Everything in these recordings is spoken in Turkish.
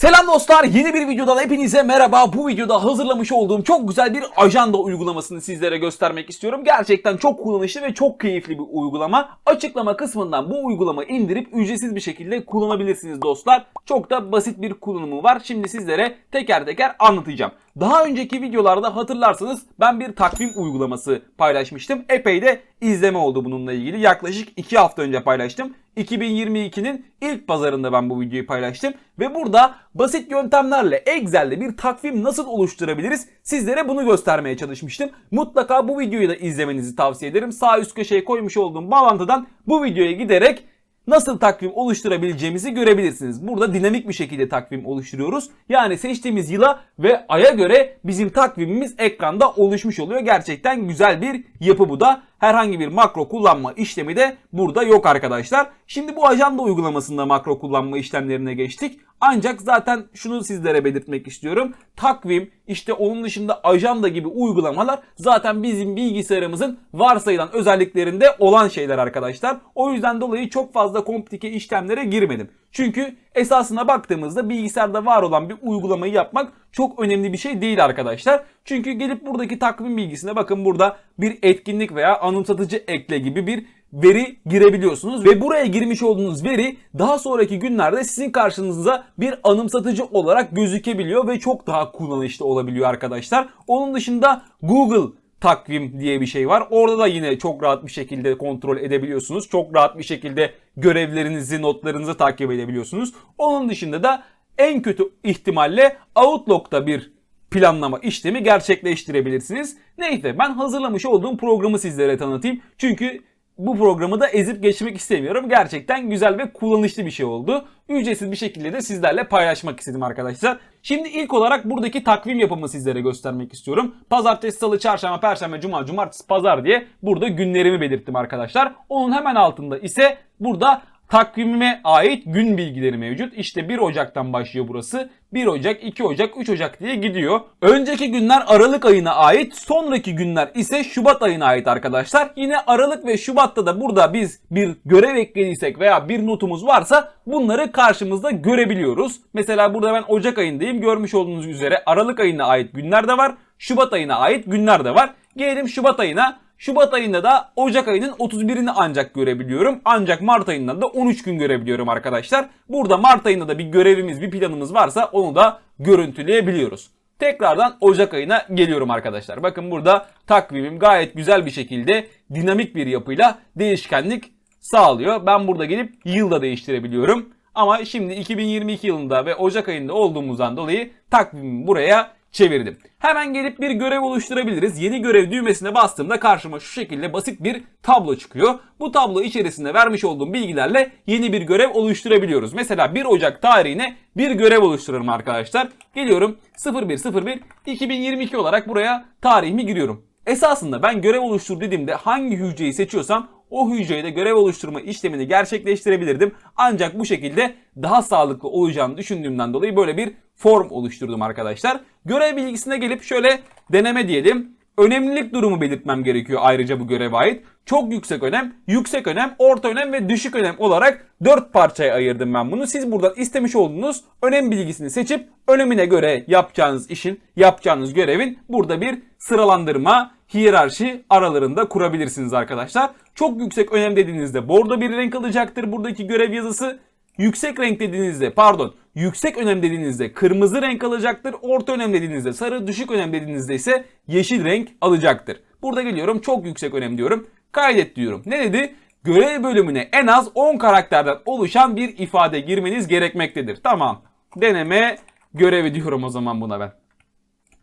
Selam dostlar yeni bir videodan hepinize merhaba. Bu videoda hazırlamış olduğum çok güzel bir ajanda uygulamasını sizlere göstermek istiyorum. Gerçekten çok kullanışlı ve çok keyifli bir uygulama. Açıklama kısmından bu uygulamayı indirip ücretsiz bir şekilde kullanabilirsiniz dostlar. Çok da basit bir kullanımı var. Şimdi sizlere teker teker anlatacağım. Daha önceki videolarda hatırlarsanız ben bir takvim uygulaması paylaşmıştım. Epey de izleme oldu bununla ilgili. Yaklaşık 2 hafta önce paylaştım. 2022'nin ilk pazarında ben bu videoyu paylaştım. Ve burada basit yöntemlerle Excel'de bir takvim nasıl oluşturabiliriz sizlere bunu göstermeye çalışmıştım. Mutlaka bu videoyu da izlemenizi tavsiye ederim. Sağ üst köşeye koymuş olduğum bağlantıdan bu videoya giderek nasıl takvim oluşturabileceğimizi görebilirsiniz. Burada dinamik bir şekilde takvim oluşturuyoruz. Yani seçtiğimiz yıla ve aya göre bizim takvimimiz ekranda oluşmuş oluyor. Gerçekten güzel bir yapı bu da. Herhangi bir makro kullanma işlemi de burada yok arkadaşlar. Şimdi bu ajanda uygulamasında makro kullanma işlemlerine geçtik. Ancak zaten şunu sizlere belirtmek istiyorum. Takvim, işte onun dışında ajanda gibi uygulamalar zaten bizim bilgisayarımızın varsayılan özelliklerinde olan şeyler arkadaşlar. O yüzden dolayı çok fazla komplike işlemlere girmedim. Çünkü esasına baktığımızda bilgisayarda var olan bir uygulamayı yapmak çok önemli bir şey değil arkadaşlar. Çünkü gelip buradaki takvim bilgisine bakın burada bir etkinlik veya anımsatıcı ekle gibi bir veri girebiliyorsunuz ve buraya girmiş olduğunuz veri daha sonraki günlerde sizin karşınıza bir anımsatıcı olarak gözükebiliyor ve çok daha kullanışlı olabiliyor arkadaşlar. Onun dışında Google takvim diye bir şey var. Orada da yine çok rahat bir şekilde kontrol edebiliyorsunuz. Çok rahat bir şekilde görevlerinizi, notlarınızı takip edebiliyorsunuz. Onun dışında da en kötü ihtimalle Outlook'ta bir planlama işlemi gerçekleştirebilirsiniz. Neyse ben hazırlamış olduğum programı sizlere tanıtayım. Çünkü bu programı da ezip geçmek istemiyorum. Gerçekten güzel ve kullanışlı bir şey oldu. Ücretsiz bir şekilde de sizlerle paylaşmak istedim arkadaşlar. Şimdi ilk olarak buradaki takvim yapımı sizlere göstermek istiyorum. Pazartesi, salı, çarşamba, perşembe, cuma, cumartesi, pazar diye burada günlerimi belirttim arkadaşlar. Onun hemen altında ise burada takvimime ait gün bilgileri mevcut. İşte 1 Ocak'tan başlıyor burası. 1 Ocak, 2 Ocak, 3 Ocak diye gidiyor. Önceki günler Aralık ayına ait, sonraki günler ise Şubat ayına ait arkadaşlar. Yine Aralık ve Şubat'ta da burada biz bir görev eklediysek veya bir notumuz varsa bunları karşımızda görebiliyoruz. Mesela burada ben Ocak ayındayım. Görmüş olduğunuz üzere Aralık ayına ait günler de var. Şubat ayına ait günler de var. Gelelim Şubat ayına. Şubat ayında da Ocak ayının 31'ini ancak görebiliyorum. Ancak Mart ayından da 13 gün görebiliyorum arkadaşlar. Burada Mart ayında da bir görevimiz, bir planımız varsa onu da görüntüleyebiliyoruz. Tekrardan Ocak ayına geliyorum arkadaşlar. Bakın burada takvimim gayet güzel bir şekilde dinamik bir yapıyla değişkenlik sağlıyor. Ben burada gelip yılda değiştirebiliyorum. Ama şimdi 2022 yılında ve Ocak ayında olduğumuzdan dolayı takvimimi buraya çevirdim. Hemen gelip bir görev oluşturabiliriz. Yeni görev düğmesine bastığımda karşıma şu şekilde basit bir tablo çıkıyor. Bu tablo içerisinde vermiş olduğum bilgilerle yeni bir görev oluşturabiliyoruz. Mesela 1 Ocak tarihine bir görev oluşturalım arkadaşlar. Geliyorum 0101 2022 olarak buraya tarihimi giriyorum. Esasında ben görev oluştur dediğimde hangi hücreyi seçiyorsam o hücrede görev oluşturma işlemini gerçekleştirebilirdim. Ancak bu şekilde daha sağlıklı olacağını düşündüğümden dolayı böyle bir form oluşturdum arkadaşlar. Görev bilgisine gelip şöyle deneme diyelim. Önemlilik durumu belirtmem gerekiyor ayrıca bu göreve ait. Çok yüksek önem, yüksek önem, orta önem ve düşük önem olarak 4 parçaya ayırdım ben bunu. Siz buradan istemiş olduğunuz önem bilgisini seçip önemine göre yapacağınız işin, yapacağınız görevin burada bir sıralandırma, hiyerarşi aralarında kurabilirsiniz arkadaşlar. Çok yüksek önem dediğinizde bordo bir renk alacaktır buradaki görev yazısı. Yüksek renk dediğinizde pardon yüksek önem dediğinizde kırmızı renk alacaktır. Orta önem dediğinizde sarı, düşük önem dediğinizde ise yeşil renk alacaktır. Burada geliyorum çok yüksek önem diyorum. Kaydet diyorum. Ne dedi? Görev bölümüne en az 10 karakterden oluşan bir ifade girmeniz gerekmektedir. Tamam. Deneme görevi diyorum o zaman buna ben.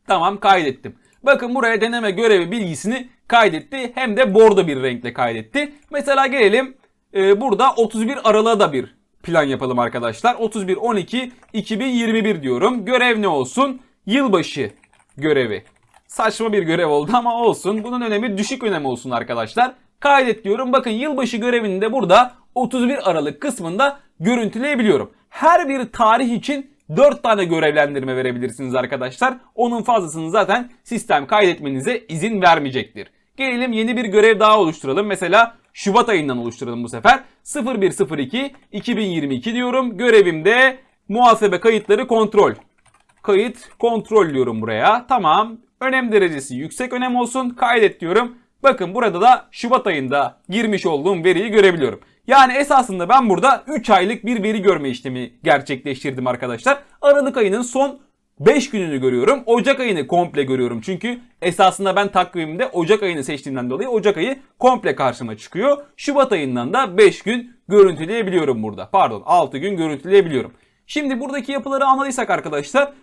Tamam kaydettim. Bakın buraya deneme görevi bilgisini kaydetti. Hem de bordo bir renkle kaydetti. Mesela gelelim e, burada 31 Aralık'a da bir plan yapalım arkadaşlar. 31 12 2021 diyorum. Görev ne olsun? Yılbaşı görevi. Saçma bir görev oldu ama olsun. Bunun önemi düşük önem olsun arkadaşlar. Kaydet diyorum. Bakın yılbaşı görevini de burada 31 Aralık kısmında görüntüleyebiliyorum. Her bir tarih için 4 tane görevlendirme verebilirsiniz arkadaşlar. Onun fazlasını zaten sistem kaydetmenize izin vermeyecektir. Gelelim yeni bir görev daha oluşturalım. Mesela Şubat ayından oluşturalım bu sefer. 0102 2022 diyorum. Görevimde Muhasebe kayıtları kontrol. Kayıt kontrol diyorum buraya. Tamam. Önem derecesi yüksek önem olsun. Kaydet diyorum. Bakın burada da Şubat ayında girmiş olduğum veriyi görebiliyorum. Yani esasında ben burada 3 aylık bir veri görme işlemi gerçekleştirdim arkadaşlar. Aralık ayının son 5 gününü görüyorum. Ocak ayını komple görüyorum. Çünkü esasında ben takvimimde Ocak ayını seçtiğimden dolayı Ocak ayı komple karşıma çıkıyor. Şubat ayından da 5 gün görüntüleyebiliyorum burada. Pardon 6 gün görüntüleyebiliyorum. Şimdi buradaki yapıları anladıysak arkadaşlar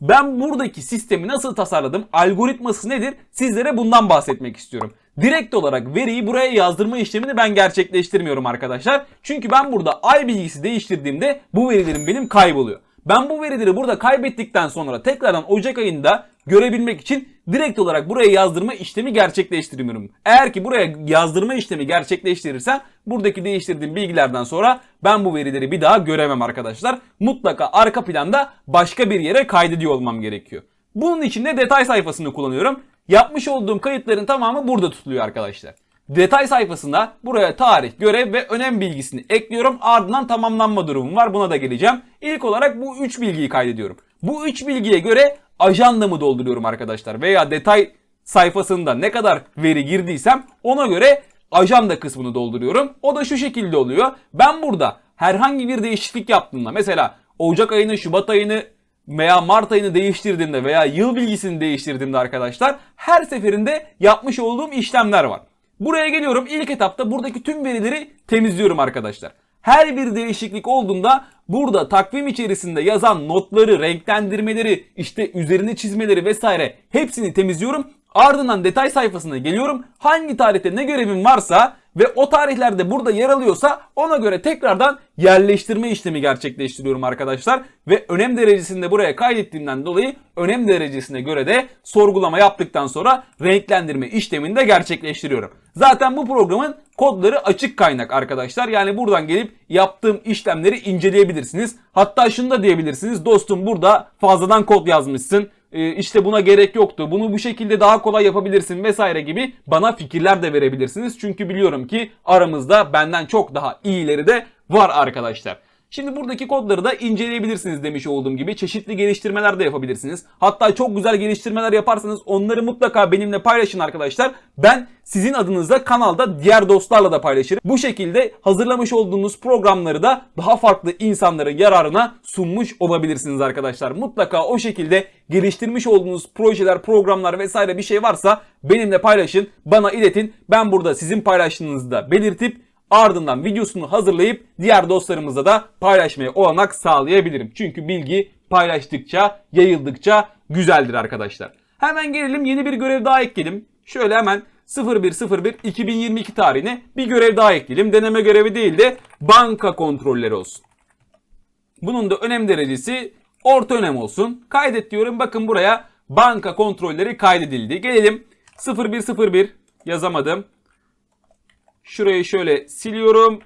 ben buradaki sistemi nasıl tasarladım? Algoritması nedir? Sizlere bundan bahsetmek istiyorum. Direkt olarak veriyi buraya yazdırma işlemini ben gerçekleştirmiyorum arkadaşlar. Çünkü ben burada ay bilgisi değiştirdiğimde bu verilerim benim kayboluyor. Ben bu verileri burada kaybettikten sonra tekrardan Ocak ayında görebilmek için direkt olarak buraya yazdırma işlemi gerçekleştirmiyorum. Eğer ki buraya yazdırma işlemi gerçekleştirirsem buradaki değiştirdiğim bilgilerden sonra ben bu verileri bir daha göremem arkadaşlar. Mutlaka arka planda başka bir yere kaydediyor olmam gerekiyor. Bunun için de detay sayfasını kullanıyorum. Yapmış olduğum kayıtların tamamı burada tutuluyor arkadaşlar. Detay sayfasında buraya tarih, görev ve önem bilgisini ekliyorum. Ardından tamamlanma durumum var. Buna da geleceğim. İlk olarak bu 3 bilgiyi kaydediyorum. Bu 3 bilgiye göre ajandamı dolduruyorum arkadaşlar. Veya detay sayfasında ne kadar veri girdiysem ona göre ajanda kısmını dolduruyorum. O da şu şekilde oluyor. Ben burada herhangi bir değişiklik yaptığımda mesela Ocak ayını, Şubat ayını veya Mart ayını değiştirdiğimde veya yıl bilgisini değiştirdiğimde arkadaşlar her seferinde yapmış olduğum işlemler var. Buraya geliyorum ilk etapta buradaki tüm verileri temizliyorum arkadaşlar. Her bir değişiklik olduğunda burada takvim içerisinde yazan notları, renklendirmeleri, işte üzerini çizmeleri vesaire hepsini temizliyorum. Ardından detay sayfasına geliyorum. Hangi tarihte ne görevim varsa ve o tarihlerde burada yer alıyorsa ona göre tekrardan yerleştirme işlemi gerçekleştiriyorum arkadaşlar. Ve önem derecesini de buraya kaydettiğimden dolayı önem derecesine göre de sorgulama yaptıktan sonra renklendirme işlemini de gerçekleştiriyorum. Zaten bu programın kodları açık kaynak arkadaşlar. Yani buradan gelip yaptığım işlemleri inceleyebilirsiniz. Hatta şunu da diyebilirsiniz. Dostum burada fazladan kod yazmışsın işte buna gerek yoktu. Bunu bu şekilde daha kolay yapabilirsin vesaire gibi bana fikirler de verebilirsiniz. Çünkü biliyorum ki aramızda benden çok daha iyileri de var arkadaşlar. Şimdi buradaki kodları da inceleyebilirsiniz demiş olduğum gibi. Çeşitli geliştirmeler de yapabilirsiniz. Hatta çok güzel geliştirmeler yaparsanız onları mutlaka benimle paylaşın arkadaşlar. Ben sizin adınıza kanalda diğer dostlarla da paylaşırım. Bu şekilde hazırlamış olduğunuz programları da daha farklı insanların yararına sunmuş olabilirsiniz arkadaşlar. Mutlaka o şekilde geliştirmiş olduğunuz projeler, programlar vesaire bir şey varsa benimle paylaşın, bana iletin. Ben burada sizin paylaştığınızı da belirtip Ardından videosunu hazırlayıp diğer dostlarımıza da paylaşmaya olanak sağlayabilirim. Çünkü bilgi paylaştıkça, yayıldıkça güzeldir arkadaşlar. Hemen gelelim yeni bir görev daha ekledim. Şöyle hemen 0101 2022 tarihine bir görev daha ekleyelim. Deneme görevi değil de banka kontrolleri olsun. Bunun da önem derecesi orta önem olsun. Kaydet diyorum. Bakın buraya banka kontrolleri kaydedildi. Gelelim 0101 yazamadım. Şurayı şöyle siliyorum.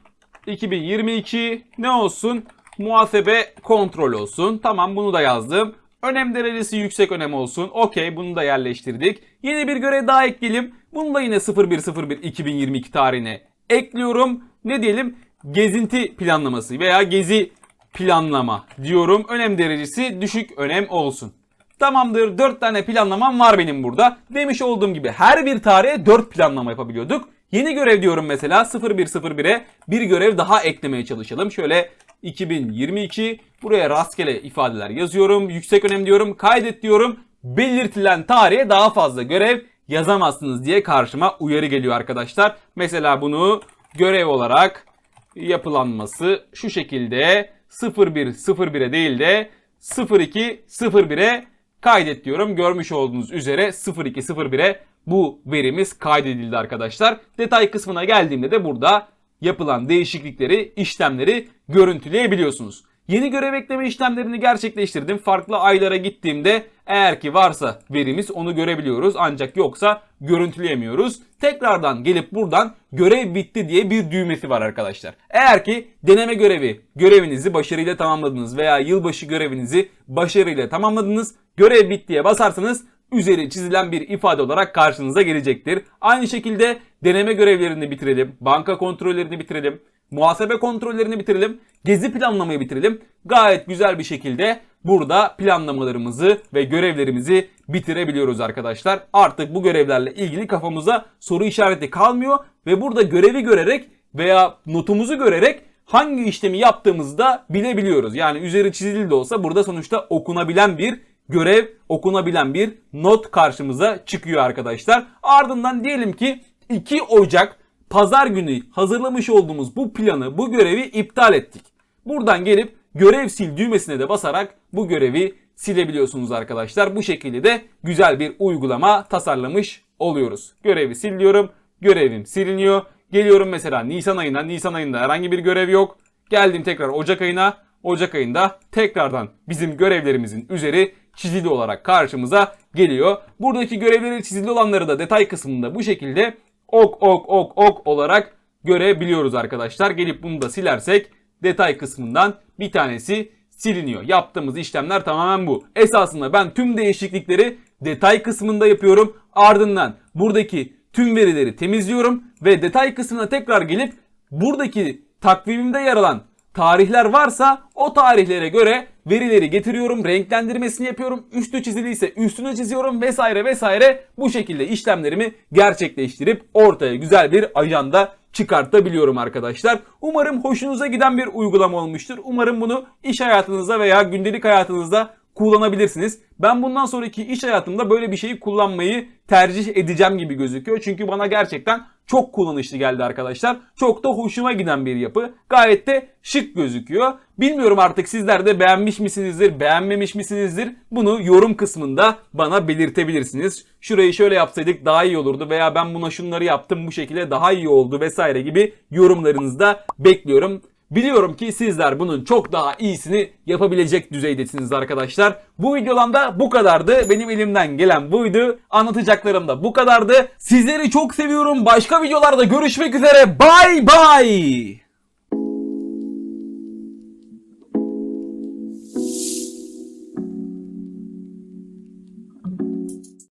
2022 ne olsun? Muhasebe kontrol olsun. Tamam bunu da yazdım. Önem derecesi yüksek önem olsun. Okey bunu da yerleştirdik. Yeni bir görev daha ekleyelim. Bunu da yine 0101 2022 tarihine ekliyorum. Ne diyelim? Gezinti planlaması veya gezi planlama diyorum. Önem derecesi düşük önem olsun. Tamamdır 4 tane planlamam var benim burada. Demiş olduğum gibi her bir tarihe 4 planlama yapabiliyorduk. Yeni görev diyorum mesela 0101'e bir görev daha eklemeye çalışalım. Şöyle 2022 buraya rastgele ifadeler yazıyorum. Yüksek önem diyorum. Kaydet diyorum. Belirtilen tarihe daha fazla görev yazamazsınız diye karşıma uyarı geliyor arkadaşlar. Mesela bunu görev olarak yapılanması şu şekilde 0101'e değil de 0201'e kaydet diyorum. Görmüş olduğunuz üzere 0201'e bu verimiz kaydedildi arkadaşlar. Detay kısmına geldiğimde de burada yapılan değişiklikleri, işlemleri görüntüleyebiliyorsunuz. Yeni görev ekleme işlemlerini gerçekleştirdim. Farklı aylara gittiğimde eğer ki varsa verimiz onu görebiliyoruz. Ancak yoksa görüntüleyemiyoruz. Tekrardan gelip buradan görev bitti diye bir düğmesi var arkadaşlar. Eğer ki deneme görevi, görevinizi başarıyla tamamladınız veya yılbaşı görevinizi başarıyla tamamladınız. Görev bittiye basarsanız üzeri çizilen bir ifade olarak karşınıza gelecektir. Aynı şekilde deneme görevlerini bitirelim, banka kontrollerini bitirelim, Muhasebe kontrollerini bitirelim. Gezi planlamayı bitirelim. Gayet güzel bir şekilde burada planlamalarımızı ve görevlerimizi bitirebiliyoruz arkadaşlar. Artık bu görevlerle ilgili kafamıza soru işareti kalmıyor ve burada görevi görerek veya notumuzu görerek hangi işlemi yaptığımızı da bilebiliyoruz. Yani üzeri çizili de olsa burada sonuçta okunabilen bir görev, okunabilen bir not karşımıza çıkıyor arkadaşlar. Ardından diyelim ki 2 Ocak pazar günü hazırlamış olduğumuz bu planı, bu görevi iptal ettik. Buradan gelip görev sil düğmesine de basarak bu görevi silebiliyorsunuz arkadaşlar. Bu şekilde de güzel bir uygulama tasarlamış oluyoruz. Görevi sil diyorum. Görevim siliniyor. Geliyorum mesela Nisan ayına. Nisan ayında herhangi bir görev yok. Geldim tekrar Ocak ayına. Ocak ayında tekrardan bizim görevlerimizin üzeri çizili olarak karşımıza geliyor. Buradaki görevleri çizili olanları da detay kısmında bu şekilde ok ok ok ok olarak görebiliyoruz arkadaşlar. Gelip bunu da silersek detay kısmından bir tanesi siliniyor. Yaptığımız işlemler tamamen bu. Esasında ben tüm değişiklikleri detay kısmında yapıyorum. Ardından buradaki tüm verileri temizliyorum ve detay kısmına tekrar gelip buradaki takvimimde yer alan tarihler varsa o tarihlere göre verileri getiriyorum, renklendirmesini yapıyorum, üstü çiziliyse üstünü çiziyorum vesaire vesaire bu şekilde işlemlerimi gerçekleştirip ortaya güzel bir ajanda çıkartabiliyorum arkadaşlar. Umarım hoşunuza giden bir uygulama olmuştur. Umarım bunu iş hayatınızda veya gündelik hayatınızda kullanabilirsiniz. Ben bundan sonraki iş hayatımda böyle bir şeyi kullanmayı tercih edeceğim gibi gözüküyor. Çünkü bana gerçekten çok kullanışlı geldi arkadaşlar. Çok da hoşuma giden bir yapı. Gayet de şık gözüküyor. Bilmiyorum artık sizler de beğenmiş misinizdir, beğenmemiş misinizdir? Bunu yorum kısmında bana belirtebilirsiniz. Şurayı şöyle yapsaydık daha iyi olurdu veya ben buna şunları yaptım bu şekilde daha iyi oldu vesaire gibi yorumlarınızı da bekliyorum. Biliyorum ki sizler bunun çok daha iyisini yapabilecek düzeydesiniz arkadaşlar. Bu videodan da bu kadardı. Benim elimden gelen buydu. Anlatacaklarım da bu kadardı. Sizleri çok seviyorum. Başka videolarda görüşmek üzere. Bye bye.